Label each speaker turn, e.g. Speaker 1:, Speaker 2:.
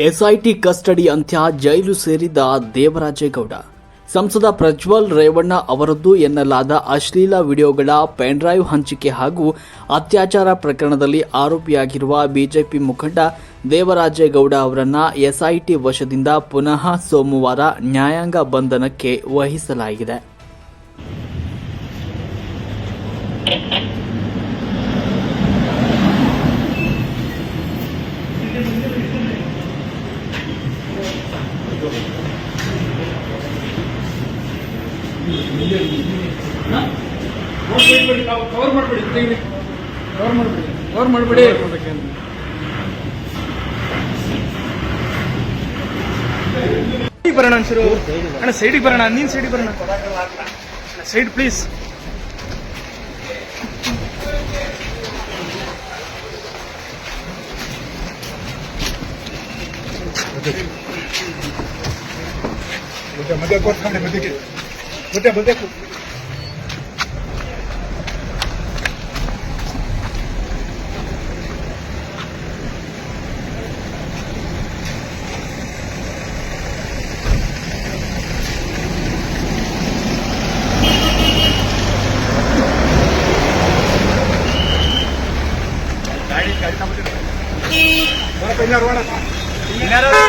Speaker 1: SIT custody ಅಂತ್ಯ ಜೈಲು ಸೇರಿದ ದೇವರಾಜೇಗೌಡ. ಸಂಸದ ಪ್ರಜ್ವಲ್ ರೇವಣ್ಣ ಅವರದ್ದು ಎನ್ನಲಾದ ಅಶ್ಲೀಲ ವಿಡಿಯೋಗಳ ಪೆನ್ಡ್ರೈವ್ ಹಂಚಿಕೆ ಹಾಗೂ ಅತ್ಯಾಚಾರ ಪ್ರಕರಣದಲ್ಲಿ ಆರೋಪಿಯಾಗಿರುವ ಬಿಜೆಪಿ ಮುಖಂಡ ದೇವರಾಜೇಗೌಡ ಅವರನ್ನ ಎಸ್ಐಟಿ ವಶದಿಂದ ಪುನಃ ಸೋಮವಾರ ನ್ಯಾಯಾಂಗ ಬಂಧನಕ್ಕೆ ವಹಿಸಲಾಗಿದೆ.
Speaker 2: ಕವರ್ ಮಾಡಬೇಡಿ ತೆಗೀರಿ ಕವರ್ ಮಾಡಬೇಡಿ. ಕವರ್ ಮಾಡಬೇಡಿ. ಬರೋಣ ಅನ್ಸರು ಅಣ್ಣ ಸೈಡಿಗೆ ಬರೋಣ. ನೀನ್ ಸೈಡಿಗೆ ಬರೋಣ. Side please
Speaker 3: Ini harus ada. Ini harus ada.